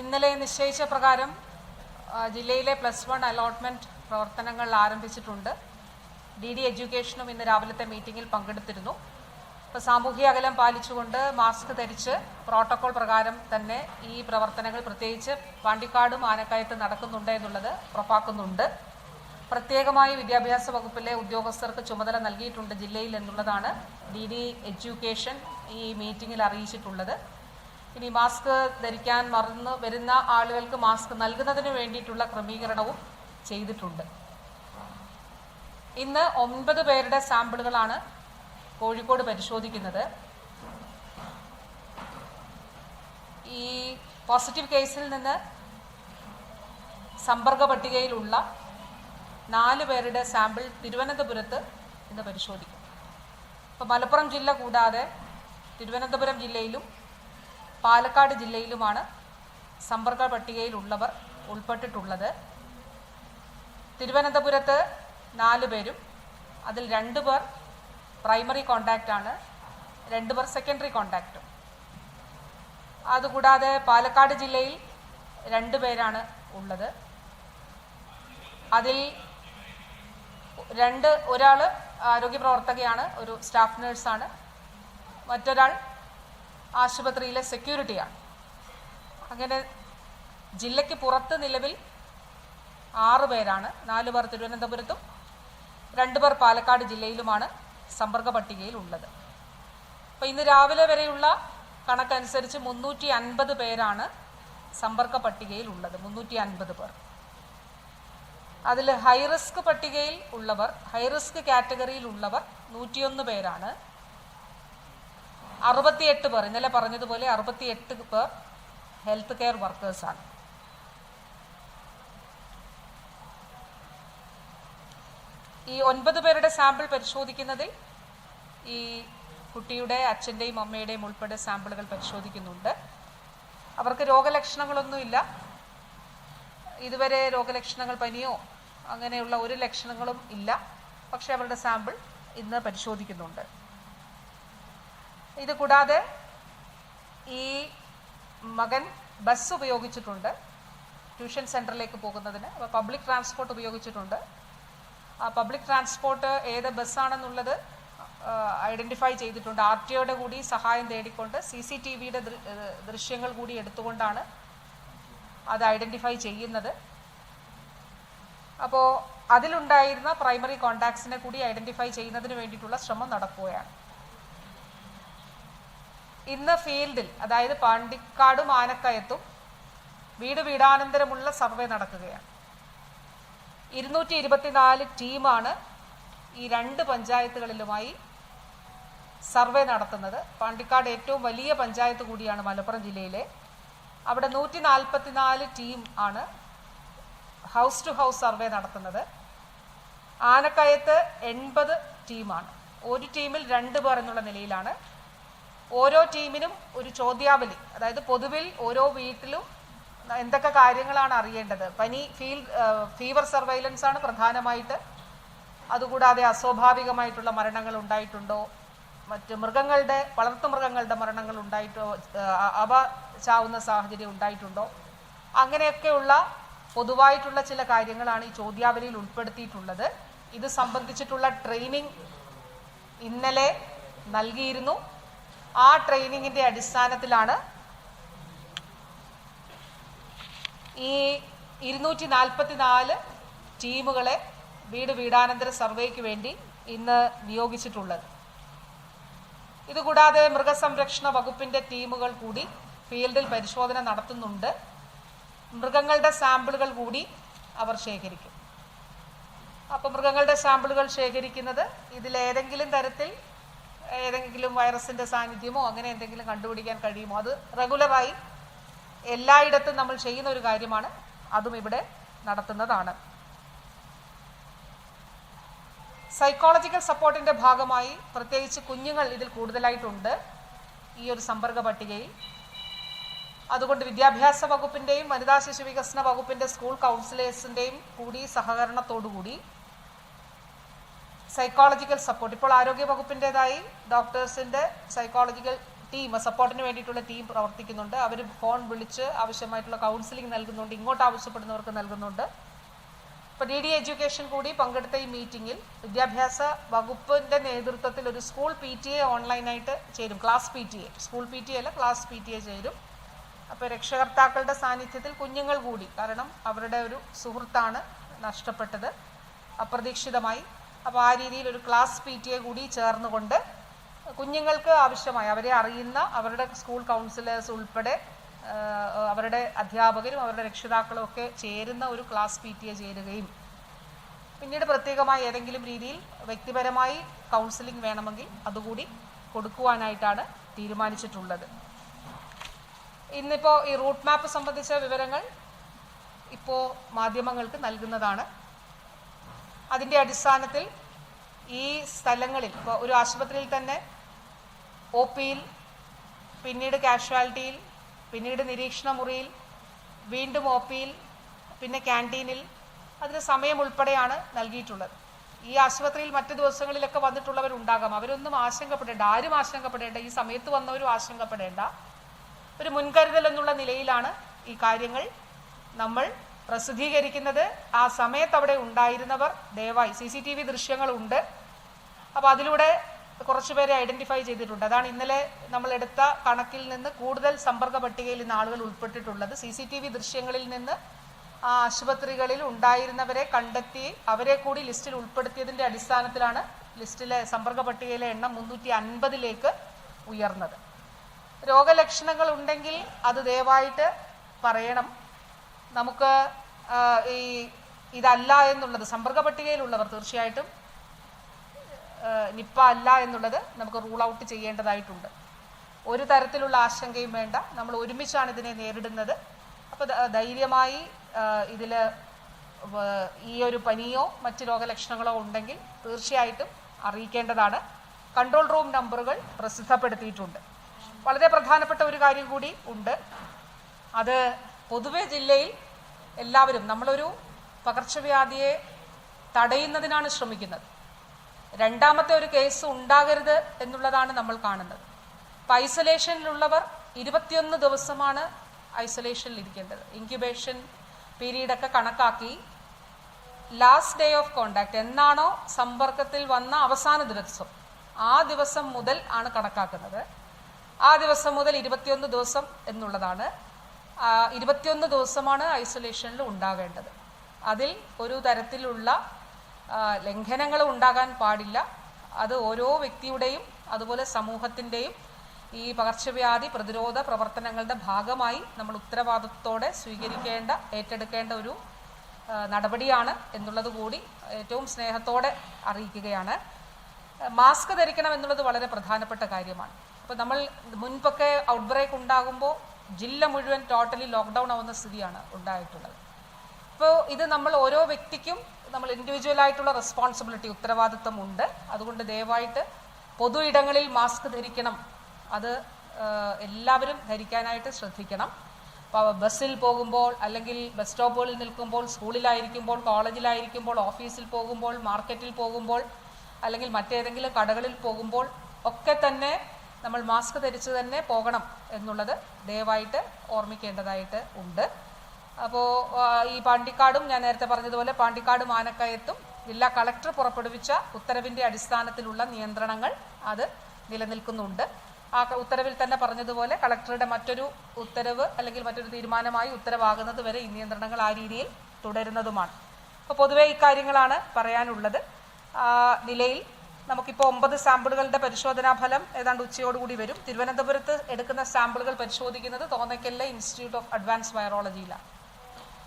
ഇന്നലെ നിശ്ചയിച്ച പ്രകാരം ജില്ലയിലെ പ്ലസ് വൺ അലോട്ട്മെന്റ് പ്രവർത്തനങ്ങൾ ആരംഭിച്ചിട്ടുണ്ട്. ഡി ഡി എഡ്യൂക്കേഷനും ഇന്ന് രാവിലത്തെ മീറ്റിംഗിൽ പങ്കെടുത്തിരുന്നു. ഇപ്പോൾ സാമൂഹിക അകലം പാലിച്ചുകൊണ്ട് മാസ്ക് ധരിച്ച് പ്രോട്ടോകോൾ പ്രകാരം തന്നെ ഈ പ്രവർത്തനങ്ങൾ പ്രത്യേകിച്ച് പാണ്ടിക്കാടും ആനക്കയത്ത് നടക്കുന്നുണ്ട് എന്നുള്ളത് ഉറപ്പാക്കുന്നുണ്ട്. പ്രത്യേകമായി വിദ്യാഭ്യാസ വകുപ്പിലെ ഉദ്യോഗസ്ഥർക്ക് ചുമതല നൽകിയിട്ടുണ്ട് ജില്ലയിൽ എന്നുള്ളതാണ് ഡി ഡി എഡ്യൂക്കേഷൻ ഈ മീറ്റിങ്ങിൽ അറിയിച്ചിട്ടുള്ളത്. ഇനി മാസ്ക് ധരിക്കാൻ മറന്ന് വരുന്ന ആളുകൾക്ക് മാസ്ക് നൽകുന്നതിന് വേണ്ടിയിട്ടുള്ള ക്രമീകരണവും ചെയ്തിട്ടുണ്ട്. ഇന്ന് ഒൻപത് പേരുടെ സാമ്പിളുകളാണ് കോഴിക്കോട് പരിശോധിക്കുന്നത്. ഈ പോസിറ്റീവ് കേസിൽ നിന്ന് സമ്പർക്ക പട്ടികയിലുള്ള നാല് പേരുടെ സാമ്പിൾ തിരുവനന്തപുരത്ത് ഇന്ന് പരിശോധിക്കും. അപ്പോൾ മലപ്പുറം ജില്ല കൂടാതെ തിരുവനന്തപുരം ജില്ലയിലും പാലക്കാട് ജില്ലയിലുമാണ് സമ്പർക്ക പട്ടികയിലുള്ളവർ ഉൾപ്പെട്ടിട്ടുള്ളത്. തിരുവനന്തപുരത്ത് നാല് പേരും അതിൽ രണ്ട് പേർ പ്രൈമറി കോണ്ടാക്റ്റാണ് രണ്ട് പേർ സെക്കൻഡറി കോണ്ടാക്റ്റും അതുകൂടാതെ പാലക്കാട് ജില്ലയിൽ രണ്ട് പേരാണ് ഉള്ളത്. അതിൽ രണ്ട് ഒരാൾ ആരോഗ്യ പ്രവർത്തകയാണ് ഒരു സ്റ്റാഫ് നേഴ്സാണ്. മറ്റൊരാൾ ആശുപത്രിയിലെ സെക്യൂരിറ്റിയാണ്. അങ്ങനെ ജില്ലയ്ക്ക് പുറത്ത് നിലവിൽ ആറ് പേരാണ്. നാല് പേർ തിരുവനന്തപുരത്തും രണ്ട് പേർ പാലക്കാട് ജില്ലയിലുമാണ് സമ്പർക്ക പട്ടികയിൽ ഉള്ളത് അപ്പോൾ ഇന്ന് രാവിലെ വരെയുള്ള കണക്കനുസരിച്ച് മുന്നൂറ്റി അൻപത് പേരാണ് സമ്പർക്ക പട്ടികയിൽ ഉള്ളത് മുന്നൂറ്റി അൻപത് പേർ. അതിൽ ഹൈറിസ്ക് പട്ടികയിൽ ഉള്ളവർ ഹൈറിസ്ക് കാറ്റഗറിയിൽ ഉള്ളവർ നൂറ്റിയൊന്ന് പേരാണ്. അറുപത്തിയെട്ട് പേർ ഇന്നലെ പറഞ്ഞതുപോലെ അറുപത്തിയെട്ട് പേർ ഹെൽത്ത് കെയർ വർക്കേഴ്സാണ് ഈ ഒൻപത് പേരുടെ സാമ്പിൾ പരിശോധിക്കുന്നതിൽ ഈ കുട്ടിയുടെ അച്ഛന്റെയും അമ്മയുടെയും ഉൾപ്പെടെ സാമ്പിളുകൾ പരിശോധിക്കുന്നുണ്ട്. അവർക്ക് രോഗലക്ഷണങ്ങളൊന്നുമില്ല ഇതുവരെ രോഗലക്ഷണങ്ങൾ പനിയോ അങ്ങനെയുള്ള ഒരു ലക്ഷണങ്ങളും ഇല്ല. പക്ഷേ അവരുടെ സാമ്പിൾ ഇന്ന് പരിശോധിക്കുന്നുണ്ട്. ഇത് കൂടാതെ ഈ മകൻ ബസ് ഉപയോഗിച്ചിട്ടുണ്ട് ട്യൂഷൻ സെന്ററിലേക്ക് പോകുന്നതിന്. അപ്പോൾ പബ്ലിക് ട്രാൻസ്പോർട്ട് ഉപയോഗിച്ചിട്ടുണ്ട്. ആ പബ്ലിക് ട്രാൻസ്പോർട്ട് ഏത് ബസ്സാണെന്നുള്ളത് ഐഡന്റിഫൈ ചെയ്തിട്ടുണ്ട്. ആർ ടി ഒയുടെ കൂടി സഹായം തേടിക്കൊണ്ട് സി സി ടി വിയുടെ ദൃശ്യങ്ങൾ കൂടി എടുത്തുകൊണ്ടാണ് അത് ഐഡന്റിഫൈ ചെയ്യുന്നത്. അപ്പോൾ അതിലുണ്ടായിരുന്ന പ്രൈമറി കോണ്ടാക്ട്സിനെ കൂടി ഐഡന്റിഫൈ ചെയ്യുന്നതിന് വേണ്ടിയിട്ടുള്ള ശ്രമം നടക്കുകയാണ്. ഇന്ന് ഫീൽഡിൽ അതായത് പാണ്ടിക്കാടും ആനക്കയത്തും വീട് വീടാനന്തരമുള്ള സർവേ നടക്കുകയാണ്. ഇരുന്നൂറ്റി ഇരുപത്തിനാല് ടീമാണ് ഈ രണ്ട് പഞ്ചായത്തുകളിലുമായി സർവേ നടത്തുന്നത്. പാണ്ടിക്കാട് ഏറ്റവും വലിയ പഞ്ചായത്ത് കൂടിയാണ് മലപ്പുറം ജില്ലയിലെ. അവിടെ നൂറ്റി നാൽപ്പത്തിനാല് ടീം ആണ് ഹൗസ് ടു ഹൗസ് സർവേ നടത്തുന്നത്. ആനക്കയത്ത് എൺപത് ടീമാണ്. ഒരു ടീമിൽ രണ്ട് പേർ എന്നുള്ള നിലയിലാണ് ഓരോ ടീമിനും ഒരു ചോദ്യാവലി. അതായത് പൊതുവിൽ ഓരോ വീട്ടിലും എന്തൊക്കെ കാര്യങ്ങളാണ് അറിയേണ്ടത്? പനി ഫീൽ ഫീവർ സർവൈലൻസ് ആണ് പ്രധാനമായിട്ട്. അതുകൂടാതെ അസ്വാഭാവികമായിട്ടുള്ള മരണങ്ങൾ ഉണ്ടായിട്ടുണ്ടോ? മറ്റ് മൃഗങ്ങളുടെ വളർത്തു മൃഗങ്ങളുടെ മരണങ്ങൾ ഉണ്ടായിട്ടോ അവ ചാവുന്ന സാഹചര്യം ഉണ്ടായിട്ടുണ്ടോ? അങ്ങനെയൊക്കെയുള്ള പൊതുവായിട്ടുള്ള ചില കാര്യങ്ങളാണ് ഈ ചോദ്യാവലിയിൽ ഉൾപ്പെടുത്തിയിട്ടുള്ളത്. ഇത് സംബന്ധിച്ചിട്ടുള്ള ട്രെയിനിങ് ഇന്നലെ നൽകിയിരുന്നു. ആ ട്രെയിനിങ്ങിന്റെ അടിസ്ഥാനത്തിലാണ് ഈ ഇരുന്നൂറ്റി നാൽപ്പത്തി നാല് ടീമുകളെ വീട് വീടാനന്തര സർവേക്ക് വേണ്ടി ഇന്ന് നിയോഗിച്ചിട്ടുള്ളത്. ഇതുകൂടാതെ മൃഗസംരക്ഷണ വകുപ്പിന്റെ ടീമുകൾ കൂടി ഫീൽഡിൽ പരിശോധന നടത്തുന്നുണ്ട്. മൃഗങ്ങളുടെ സാമ്പിളുകൾ കൂടി അവർ ശേഖരിക്കും. അപ്പോൾ മൃഗങ്ങളുടെ സാമ്പിളുകൾ ശേഖരിക്കുന്നത് ഇതിലേതെങ്കിലും തരത്തിൽ ഏതെങ്കിലും വൈറസിന്റെ സാന്നിധ്യമോ അങ്ങനെ എന്തെങ്കിലും കണ്ടുപിടിക്കാൻ കഴിയുമോ? അത് റെഗുലറായി എല്ലായിടത്തും നമ്മൾ ചെയ്യുന്ന ഒരു കാര്യമാണ്. അതും ഇവിടെ നടത്തുന്നതാണ്. സൈക്കോളജിക്കൽ സപ്പോർട്ടിന്റെ ഭാഗമായി പ്രത്യേകിച്ച് കുഞ്ഞുങ്ങൾ ഇതിൽ കൂടുതലായിട്ടുണ്ട്. ഈ ഒരു സമ്പർക്ക പട്ടികയിൽ. അതുകൊണ്ട് വിദ്യാഭ്യാസ വകുപ്പിന്റെയും വനിതാ ശിശു വികസന വകുപ്പിന്റെ സ്കൂൾ കൗൺസിലേഴ്സിന്റെയും കൂടി സഹകരണത്തോടുകൂടി സൈക്കോളജിക്കൽ സപ്പോർട്ട് ഇപ്പോൾ ആരോഗ്യ വകുപ്പിന്റെതായി ഡോക്ടേഴ്സിന്റെ സൈക്കോളജിക്കൽ ടീം സപ്പോർട്ടിന് വേണ്ടിയിട്ടുള്ള ടീം പ്രവർത്തിക്കുന്നുണ്ട്. അവർ ഫോൺ വിളിച്ച് ആവശ്യമായിട്ടുള്ള കൗൺസിലിംഗ് നൽകുന്നുണ്ട്. ഇങ്ങോട്ട് ആവശ്യപ്പെടുന്നവർക്ക് നൽകുന്നുണ്ട്. ഇപ്പോൾ ഡി ഡി എഡ്യൂക്കേഷൻ കൂടി പങ്കെടുത്ത ഈ മീറ്റിംഗിൽ വിദ്യാഭ്യാസ വകുപ്പിന്റെ നേതൃത്വത്തിൽ ഒരു സ്കൂൾ പി ടി എ ഓൺലൈനായിട്ട് ചേരും. Class P T A school P T A അല്ല ക്ലാസ് പി ടി എ ചേരും. അപ്പോൾ രക്ഷകർത്താക്കളുടെ സാന്നിധ്യത്തിൽ കുഞ്ഞുങ്ങൾ കൂടി കാരണം അവരുടെ ഒരു സുഹൃത്താണ് നഷ്ടപ്പെട്ടത്. അപ്രതീക്ഷിതമായി അപ്പോൾ ആ രീതിയിൽ ഒരു ക്ലാസ് പി ടി എ കൂടി ചേർന്നുകൊണ്ട് കുഞ്ഞുങ്ങൾക്ക് ആവശ്യമായ. അവരെ അറിയുന്ന അവരുടെ സ്കൂൾ കൗൺസിലേഴ്സ് ഉൾപ്പെടെ അവരുടെ അധ്യാപകരും അവരുടെ രക്ഷിതാക്കളും ഒക്കെ ചേരുന്ന ഒരു ക്ലാസ് പി ടി എ ചേരുകയും. പിന്നീട് പ്രത്യേകമായി ഏതെങ്കിലും രീതിയിൽ വ്യക്തിപരമായി കൗൺസിലിംഗ് വേണമെങ്കിൽ അതുകൂടി കൊടുക്കുവാനായിട്ടാണ് തീരുമാനിച്ചിട്ടുള്ളത്. ഇന്നിപ്പോൾ ഈ റൂട്ട് മാപ്പ് സംബന്ധിച്ച വിവരങ്ങൾ ഇപ്പോൾ മാധ്യമങ്ങൾക്ക് നൽകുന്നതാണ്. അതിന്റെ അടിസ്ഥാനത്തിൽ ഈ സ്ഥലങ്ങളിൽ ഇപ്പോൾ ഒരു ആശുപത്രിയിൽ തന്നെ ഒ പിയിൽ പിന്നീട് കാഷ്വാലിറ്റിയിൽ പിന്നീട് നിരീക്ഷണ മുറിയിൽ വീണ്ടും ഒ പിയിൽ പിന്നെ ക്യാന്റീനിൽ അതിന് സമയം ഉൾപ്പെടെയാണ് നൽകിയിട്ടുള്ളത്. ഈ ആശുപത്രിയിൽ മറ്റു ദിവസങ്ങളിലൊക്കെ വന്നിട്ടുള്ളവരുണ്ടാകാം. അവരൊന്നും ആശങ്കപ്പെടേണ്ട ആരും ആശങ്കപ്പെടേണ്ട ഈ സമയത്ത് വന്നവരും ആശങ്കപ്പെടേണ്ട ഒരു മുൻകരുതൽ എന്നുള്ള നിലയിലാണ് ഈ കാര്യങ്ങൾ നമ്മൾ പ്രസിദ്ധീകരിക്കുന്നത് ആ സമയത്ത് അവിടെ ഉണ്ടായിരുന്നവർ ദയവായി സി സി ടി വി ദൃശ്യങ്ങളുണ്ട്. അപ്പോൾ അതിലൂടെ കുറച്ചുപേരെ ഐഡന്റിഫൈ ചെയ്തിട്ടുണ്ട്. അതാണ് ഇന്നലെ നമ്മൾ എടുത്ത കണക്കിൽ നിന്ന് കൂടുതൽ സമ്പർക്ക പട്ടികയിൽ ഇന്ന് ആളുകൾ ഉൾപ്പെട്ടിട്ടുള്ളത്. സി സി ടി വി ദൃശ്യങ്ങളിൽ നിന്ന് ആ ആശുപത്രികളിൽ ഉണ്ടായിരുന്നവരെ കണ്ടെത്തി അവരെ കൂടി ലിസ്റ്റിൽ ഉൾപ്പെടുത്തിയതിന്റെ അടിസ്ഥാനത്തിലാണ് ലിസ്റ്റിലെ സമ്പർക്ക പട്ടികയിലെ എണ്ണം മുന്നൂറ്റി അൻപതിലേക്ക് ഉയർന്നത്. രോഗലക്ഷണങ്ങൾ ഉണ്ടെങ്കിൽ അത് ദയവായിട്ട് പറയണം. നമുക്ക് ഈ ഇതല്ല എന്നുള്ളത് സമ്പർക്ക പട്ടികയിലുള്ളവർ തീർച്ചയായിട്ടും നിപ്പ അല്ല എന്നുള്ളത് നമുക്ക് റൂൾ ഔട്ട് ചെയ്യേണ്ടതായിട്ടുണ്ട്. ഒരു തരത്തിലുള്ള ആശങ്കയും വേണ്ട. നമ്മൾ ഒരുമിച്ചാണ് ഇതിനെ നേരിടുന്നത്. അപ്പോൾ ധൈര്യമായി ഇതിൽ ഈ ഒരു പനിയോ മറ്റ് രോഗലക്ഷണങ്ങളോ ഉണ്ടെങ്കിൽ തീർച്ചയായിട്ടും അറിയിക്കേണ്ടതാണ്. കൺട്രോൾ റൂം നമ്പറുകൾ പ്രസിദ്ധപ്പെടുത്തിയിട്ടുണ്ട്. വളരെ പ്രധാനപ്പെട്ട ഒരു കാര്യം കൂടി ഉണ്ട്. അത് പൊതുവെ ജില്ലയിൽ എല്ലാവരും നമ്മളൊരു പകർച്ചവ്യാധിയെ തടയുന്നതിനാണ് ശ്രമിക്കുന്നത്. രണ്ടാമത്തെ ഒരു കേസ് ഉണ്ടാകരുത് എന്നുള്ളതാണ് നമ്മൾ കാണുന്നത്. ഇപ്പം ഐസൊലേഷനിലുള്ളവർ ഇരുപത്തിയൊന്ന് ദിവസമാണ് ഐസൊലേഷനിൽ ഇരിക്കേണ്ടത് ഇൻക്യുബേഷൻ പീരീഡൊക്കെ കണക്കാക്കി ലാസ്റ്റ് ഡേ ഓഫ് കോണ്ടാക്ട് എന്നാണോ സമ്പർക്കത്തിൽ വന്ന അവസാന ദിവസം. ആ ദിവസം മുതൽ ആണ് കണക്കാക്കുന്നത്. ആ ദിവസം മുതൽ ഇരുപത്തിയൊന്ന് ദിവസം എന്നുള്ളതാണ് ഇരുപത്തിയൊന്ന് ദിവസമാണ് ഐസൊലേഷനിൽ ഉണ്ടാകേണ്ടത് അതിൽ ഒരു തരത്തിലുള്ള ലംഘനങ്ങൾ ഉണ്ടാകാൻ പാടില്ല. അത് ഓരോ വ്യക്തിയുടെയും അതുപോലെ സമൂഹത്തിന്റെയും ഈ പകർച്ചവ്യാധി പ്രതിരോധ പ്രവർത്തനങ്ങളുടെ ഭാഗമായി നമ്മൾ ഉത്തരവാദിത്വത്തോടെ സ്വീകരിക്കേണ്ട ഏറ്റെടുക്കേണ്ട ഒരു നടപടിയാണ് എന്നുള്ളത് കൂടി ഏറ്റവും സ്നേഹത്തോടെ അറിയിക്കുകയാണ്. മാസ്ക് ധരിക്കണം എന്നുള്ളത് വളരെ പ്രധാനപ്പെട്ട കാര്യമാണ്. അപ്പോൾ നമ്മൾ മുൻപൊക്കെ ഔട്ട് ബ്രേക്ക് ഉണ്ടാകുമ്പോൾ ജില്ല മുഴുവൻ ടോട്ടലി ലോക്ക്ഡൗൺ ആവുന്ന സ്ഥിതിയാണ് ഉണ്ടായിട്ടുള്ളത്. ഇപ്പോൾ ഇത് നമ്മൾ ഓരോ വ്യക്തിക്കും നമ്മൾ ഇൻഡിവിജ്വൽ ആയിട്ടുള്ള റെസ്പോൺസിബിലിറ്റി ഉത്തരവാദിത്വം ഉണ്ട്. അതുകൊണ്ട് ദയവായിട്ട് പൊതു ഇടങ്ങളിൽ മാസ്ക് ധരിക്കണം. അത് എല്ലാവരും ധരിക്കാനായിട്ട് ശ്രദ്ധിക്കണം. അപ്പോൾ ബസ്സിൽ പോകുമ്പോൾ അല്ലെങ്കിൽ ബസ് സ്റ്റോപ്പുകളിൽ നിൽക്കുമ്പോൾ സ്കൂളിലായിരിക്കുമ്പോൾ കോളേജിലായിരിക്കുമ്പോൾ ഓഫീസിൽ പോകുമ്പോൾ മാർക്കറ്റിൽ പോകുമ്പോൾ അല്ലെങ്കിൽ മറ്റേതെങ്കിലും കടകളിൽ പോകുമ്പോൾ ഒക്കെ തന്നെ നമ്മൾ മാസ്ക് ധരിച്ച് തന്നെ പോകണം എന്നുള്ളത് ദയവായിട്ട് ഓർമ്മിക്കേണ്ടതായിട്ട് ഉണ്ട്. അപ്പോൾ ഈ പാണ്ടിക്കാടും ഞാൻ നേരത്തെ പറഞ്ഞതുപോലെ പാണ്ടിക്കാടും ആനക്കയത്തും ജില്ലാ കളക്ടർ പുറപ്പെടുവിച്ച ഉത്തരവിന്റെ അടിസ്ഥാനത്തിലുള്ള നിയന്ത്രണങ്ങൾ അത് നിലനിൽക്കുന്നുണ്ട്. ആ ഉത്തരവിൽ തന്നെ പറഞ്ഞതുപോലെ കളക്ടറുടെ മറ്റൊരു ഉത്തരവ് അല്ലെങ്കിൽ മറ്റൊരു തീരുമാനമായി ഉത്തരവാകുന്നത് വരെ ഈ നിയന്ത്രണങ്ങൾ ആ രീതിയിൽ തുടരുന്നതുമാണ്. അപ്പോൾ പൊതുവേ ഇക്കാര്യങ്ങളാണ് പറയാനുള്ളത്. നിലയിൽ നമുക്കിപ്പോൾ ഒമ്പത് സാമ്പിളുകളുടെ പരിശോധനാ ഫലം ഏതാണ്ട് ഉച്ചയോടുകൂടി വരും. തിരുവനന്തപുരത്ത് എടുക്കുന്ന സാമ്പിളുകൾ പരിശോധിക്കുന്നത് തോന്നയ്ക്കലിലെ ഇൻസ്റ്റിറ്റ്യൂട്ട് ഓഫ് അഡ്വാൻസ് വൈറോളജിയിലാണ്.